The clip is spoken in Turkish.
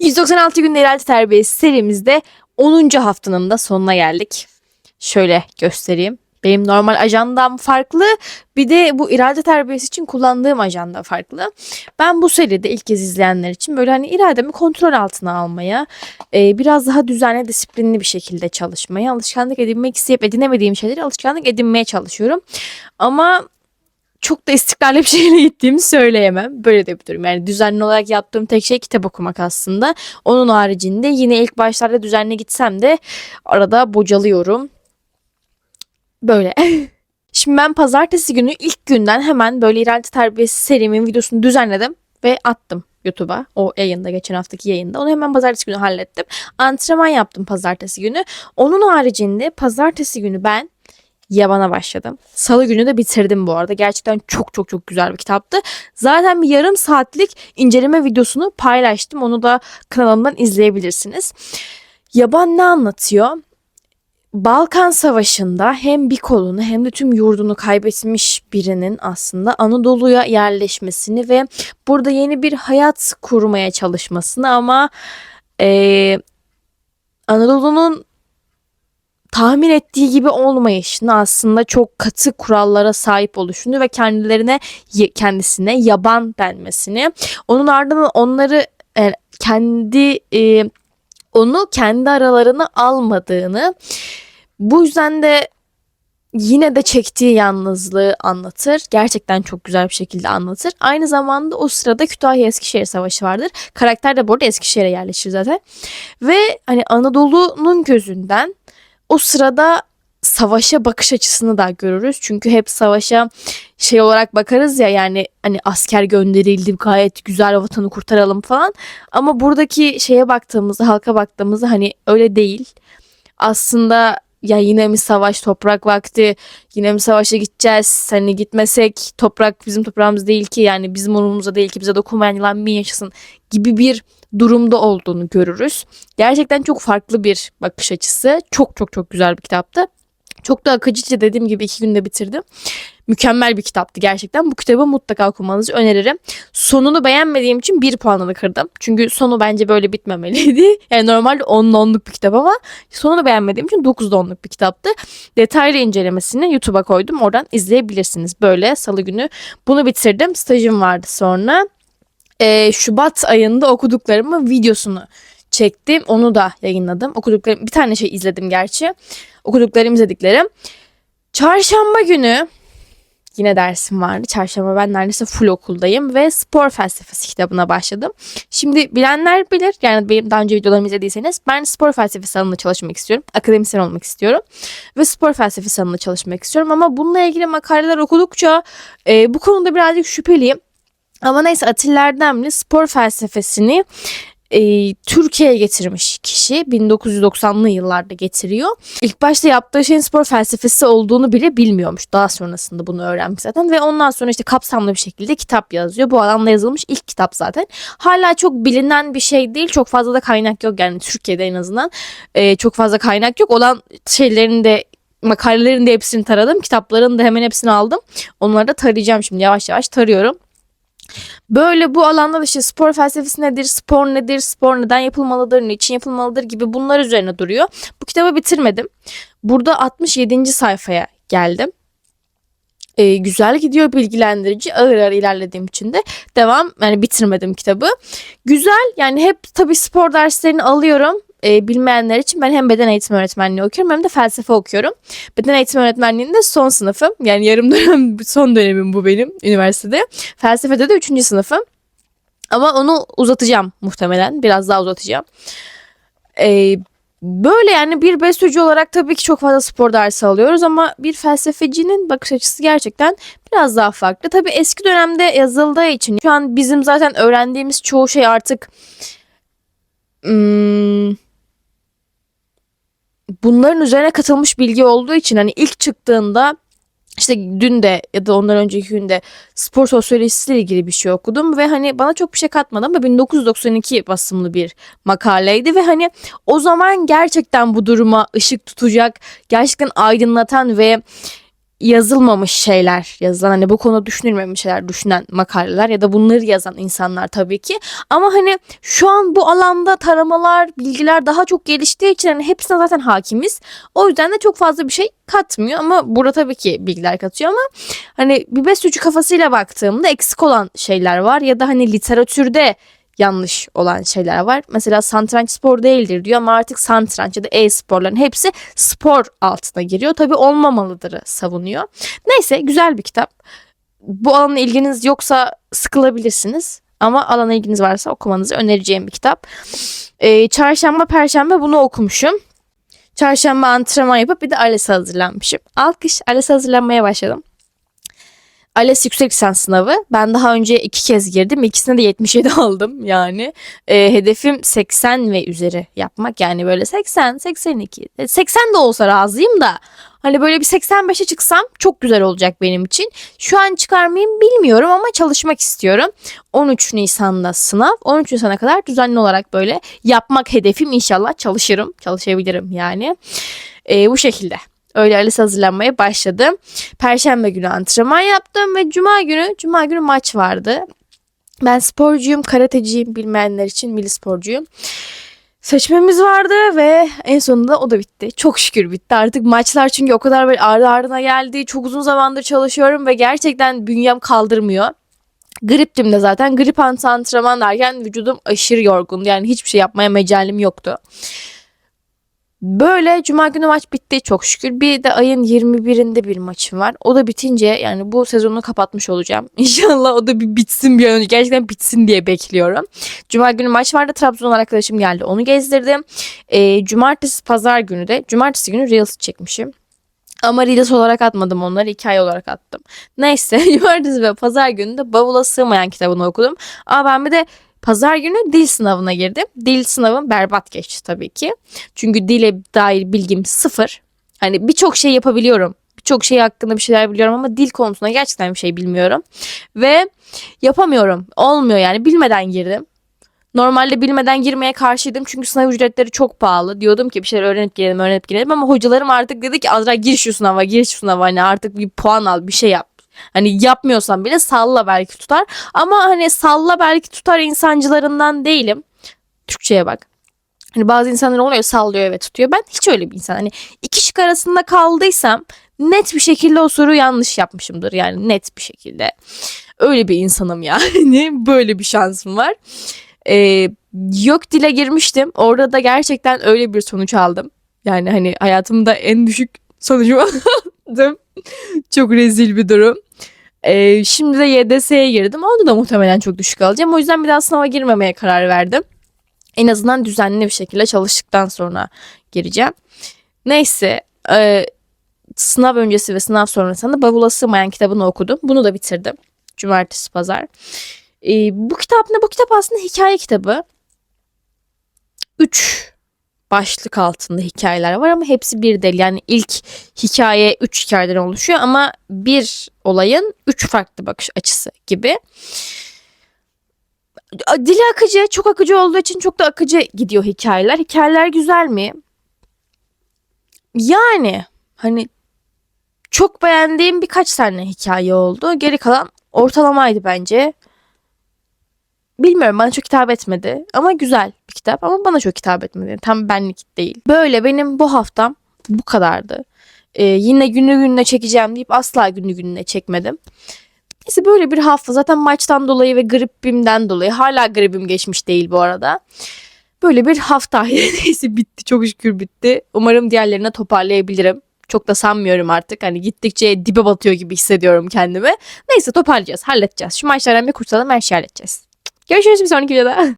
196 günde ileride terbiyesi serimizde 10. haftanın da sonuna geldik. Şöyle göstereyim. Benim normal ajandam farklı. Bir de bu irade terbiyesi için kullandığım ajanda farklı. Ben bu seride ilk kez izleyenler için böyle hani irademi kontrol altına almaya, e, biraz daha düzenli, disiplinli bir şekilde çalışmaya, alışkanlık edinmek isteyip edinemediğim şeyleri alışkanlık edinmeye çalışıyorum. Ama çok da istikrarlı bir şeyle gittiğimi söyleyemem. Böyle de bir durum. Yani düzenli olarak yaptığım tek şey kitap okumak aslında. Onun haricinde yine ilk başlarda düzenli gitsem de arada bocalıyorum. Böyle. Şimdi ben pazartesi günü ilk günden hemen böyle irade terbiyesi serimin videosunu düzenledim ve attım YouTube'a. O yayında geçen haftaki yayında. Onu hemen pazartesi günü hallettim. Antrenman yaptım pazartesi günü. Onun haricinde pazartesi günü ben Yaban'a başladım. Salı günü de bitirdim bu arada. Gerçekten çok çok çok güzel bir kitaptı. Zaten bir yarım saatlik inceleme videosunu paylaştım. Onu da kanalımdan izleyebilirsiniz. Yaban ne anlatıyor? Balkan Savaşı'nda hem bir kolunu hem de tüm yurdunu kaybetmiş birinin aslında Anadolu'ya yerleşmesini ve burada yeni bir hayat kurmaya çalışmasını ama eee Anadolu'nun tahmin ettiği gibi olmayışını aslında çok katı kurallara sahip oluşunu ve kendilerine kendisine yaban denmesini onun ardından onları e, kendi e, onu kendi aralarına almadığını bu yüzden de yine de çektiği yalnızlığı anlatır. Gerçekten çok güzel bir şekilde anlatır. Aynı zamanda o sırada Kütahya Eskişehir Savaşı vardır. Karakter de bu arada Eskişehir'e yerleşir zaten. Ve hani Anadolu'nun gözünden o sırada savaşa bakış açısını da görürüz. Çünkü hep savaşa şey olarak bakarız ya yani hani asker gönderildi gayet güzel vatanı kurtaralım falan. Ama buradaki şeye baktığımızda halka baktığımızda hani öyle değil. Aslında ya yine mi savaş toprak vakti yine mi savaşa gideceğiz hani gitmesek toprak bizim toprağımız değil ki yani bizim umurumuzda değil ki bize dokunmayan yılan bin yaşasın gibi bir durumda olduğunu görürüz. Gerçekten çok farklı bir bakış açısı. Çok çok çok güzel bir kitaptı. Çok da akıcıca dediğim gibi iki günde bitirdim. Mükemmel bir kitaptı gerçekten. Bu kitabı mutlaka okumanızı öneririm. Sonunu beğenmediğim için bir puanını kırdım. Çünkü sonu bence böyle bitmemeliydi. Yani normalde 10'da 10'luk bir kitap ama sonunu beğenmediğim için 9'da 10'luk bir kitaptı. Detaylı incelemesini YouTube'a koydum. Oradan izleyebilirsiniz. Böyle salı günü bunu bitirdim. Stajım vardı sonra. Ee, Şubat ayında okuduklarımın videosunu çektim. Onu da yayınladım. Okuduklarım bir tane şey izledim gerçi. Okuduklarım izlediklerim. Çarşamba günü yine dersim vardı. Çarşamba ben neredeyse full okuldayım ve spor felsefesi kitabına başladım. Şimdi bilenler bilir yani benim daha önce videolarımı izlediyseniz ben spor felsefesi alanında çalışmak istiyorum. Akademisyen olmak istiyorum ve spor felsefesi alanında çalışmak istiyorum ama bununla ilgili makaleler okudukça e, bu konuda birazcık şüpheliyim. Ama neyse Atilla Erdemli spor felsefesini e, Türkiye'ye getirmiş kişi 1990'lı yıllarda getiriyor. İlk başta yaptığı şeyin spor felsefesi olduğunu bile bilmiyormuş. Daha sonrasında bunu öğrenmiş zaten ve ondan sonra işte kapsamlı bir şekilde kitap yazıyor. Bu alanda yazılmış ilk kitap zaten. Hala çok bilinen bir şey değil. Çok fazla da kaynak yok yani Türkiye'de en azından e, çok fazla kaynak yok. Olan şeylerin de makalelerin de hepsini taradım. Kitapların da hemen hepsini aldım. Onları da tarayacağım şimdi yavaş yavaş tarıyorum. Böyle bu alanda da işte spor felsefesi nedir, spor nedir, spor neden yapılmalıdır, niçin yapılmalıdır gibi bunlar üzerine duruyor. Bu kitabı bitirmedim. Burada 67. sayfaya geldim. Ee, güzel gidiyor bilgilendirici ağır ağır ilerlediğim için de devam yani bitirmedim kitabı. Güzel yani hep tabii spor derslerini alıyorum e, bilmeyenler için ben hem beden eğitimi öğretmenliği okuyorum hem de felsefe okuyorum. Beden eğitimi öğretmenliğinde son sınıfım. Yani yarım dönem son dönemim bu benim üniversitede. Felsefede de üçüncü sınıfım. Ama onu uzatacağım muhtemelen. Biraz daha uzatacağım. Ee, böyle yani bir besteci olarak tabii ki çok fazla spor dersi alıyoruz ama bir felsefecinin bakış açısı gerçekten biraz daha farklı. Tabii eski dönemde yazıldığı için şu an bizim zaten öğrendiğimiz çoğu şey artık hmm, bunların üzerine katılmış bilgi olduğu için hani ilk çıktığında işte dün de ya da ondan önceki günde spor sosyolojisiyle ilgili bir şey okudum ve hani bana çok bir şey katmadı ama 1992 basımlı bir makaleydi ve hani o zaman gerçekten bu duruma ışık tutacak, gerçekten aydınlatan ve yazılmamış şeyler yazılan hani bu konuda düşünülmemiş şeyler düşünen makaleler ya da bunları yazan insanlar tabii ki. Ama hani şu an bu alanda taramalar bilgiler daha çok geliştiği için hani hepsine zaten hakimiz. O yüzden de çok fazla bir şey katmıyor ama burada tabii ki bilgiler katıyor ama hani bir besyocu kafasıyla baktığımda eksik olan şeyler var ya da hani literatürde yanlış olan şeyler var. Mesela satranç spor değildir diyor ama artık satranç ya da e-sporların hepsi spor altına giriyor. Tabii olmamalıdırı savunuyor. Neyse güzel bir kitap. Bu alana ilginiz yoksa sıkılabilirsiniz. Ama alana ilginiz varsa okumanızı önereceğim bir kitap. Ee, çarşamba, perşembe bunu okumuşum. Çarşamba antrenman yapıp bir de ALES'e hazırlanmışım. Alkış ALES'e hazırlanmaya başladım. ALES yüksek lisans sınavı. Ben daha önce iki kez girdim. İkisine de 77 aldım yani. Ee, hedefim 80 ve üzeri yapmak. Yani böyle 80, 82. e, 80 de olsa razıyım da. Hani böyle bir 85'e çıksam çok güzel olacak benim için. Şu an çıkar mıyım bilmiyorum ama çalışmak istiyorum. 13 Nisan'da sınav. 13 Nisan'a kadar düzenli olarak böyle yapmak hedefim inşallah çalışırım. Çalışabilirim yani. Ee, bu şekilde. Öyle ALES hazırlanmaya başladım. Perşembe günü antrenman yaptım ve cuma günü cuma günü maç vardı. Ben sporcuyum, karateciyim bilmeyenler için milli sporcuyum. Seçmemiz vardı ve en sonunda o da bitti. Çok şükür bitti. Artık maçlar çünkü o kadar böyle ardı ardına geldi. Çok uzun zamandır çalışıyorum ve gerçekten bünyem kaldırmıyor. Griptim de zaten. Grip antrenman derken vücudum aşırı yorgundu. Yani hiçbir şey yapmaya mecalim yoktu. Böyle cuma günü maç bitti çok şükür. Bir de ayın 21'inde bir maçım var. O da bitince yani bu sezonu kapatmış olacağım. İnşallah o da bir bitsin bir an önce. Gerçekten bitsin diye bekliyorum. Cuma günü maç vardı. Trabzon'dan arkadaşım geldi. Onu gezdirdim. Ee, cumartesi pazar günü de cumartesi günü Reels çekmişim. Ama Reels olarak atmadım onları hikaye olarak attım. Neyse cumartesi ve pazar günü de bavula sığmayan kitabını okudum. Ama ben bir de Pazar günü dil sınavına girdim. Dil sınavım berbat geçti tabii ki. Çünkü dile dair bilgim sıfır. Hani birçok şey yapabiliyorum. Birçok şey hakkında bir şeyler biliyorum ama dil konusunda gerçekten bir şey bilmiyorum. Ve yapamıyorum. Olmuyor yani bilmeden girdim. Normalde bilmeden girmeye karşıydım çünkü sınav ücretleri çok pahalı. Diyordum ki bir şeyler öğrenip girelim öğrenip girelim ama hocalarım artık dedi ki Azra gir şu sınava gir şu sınava hani artık bir puan al bir şey yap. Hani yapmıyorsan bile salla belki tutar. Ama hani salla belki tutar insancılarından değilim. Türkçe'ye bak. Hani bazı insanlar oluyor sallıyor ve tutuyor. Ben hiç öyle bir insan. Hani iki şık arasında kaldıysam net bir şekilde o soruyu yanlış yapmışımdır. Yani net bir şekilde. Öyle bir insanım yani. Böyle bir şansım var. Ee, yok dile girmiştim. Orada da gerçekten öyle bir sonuç aldım. Yani hani hayatımda en düşük sonucu aldım. Çok rezil bir durum. Ee, şimdi de YDS'ye girdim. Orada da muhtemelen çok düşük alacağım. O yüzden bir daha sınava girmemeye karar verdim. En azından düzenli bir şekilde çalıştıktan sonra gireceğim. Neyse e, sınav öncesi ve sınav sonrasında bavula sığmayan kitabını okudum. Bunu da bitirdim. Cumartesi pazar. E, bu kitap ne? Bu kitap aslında hikaye kitabı. Üç başlık altında hikayeler var ama hepsi bir değil. Yani ilk hikaye üç hikayeden oluşuyor ama bir olayın üç farklı bakış açısı gibi. Dili akıcı, çok akıcı olduğu için çok da akıcı gidiyor hikayeler. Hikayeler güzel mi? Yani hani çok beğendiğim birkaç tane hikaye oldu. Geri kalan ortalamaydı bence. Bilmiyorum bana çok hitap etmedi ama güzel bir kitap ama bana çok hitap etmedi. Tam benlik değil. Böyle benim bu haftam bu kadardı. Ee, yine günü gününe çekeceğim deyip asla günü gününe çekmedim. Neyse böyle bir hafta zaten maçtan dolayı ve gripimden dolayı hala gripim geçmiş değil bu arada. Böyle bir hafta neyse bitti çok şükür bitti. Umarım diğerlerine toparlayabilirim. Çok da sanmıyorum artık. Hani gittikçe dibe batıyor gibi hissediyorum kendimi. Neyse toparlayacağız, halledeceğiz. Şu maçlardan bir kurtulalım her şeyi halledeceğiz. Görüşürüz bir sonraki videoda.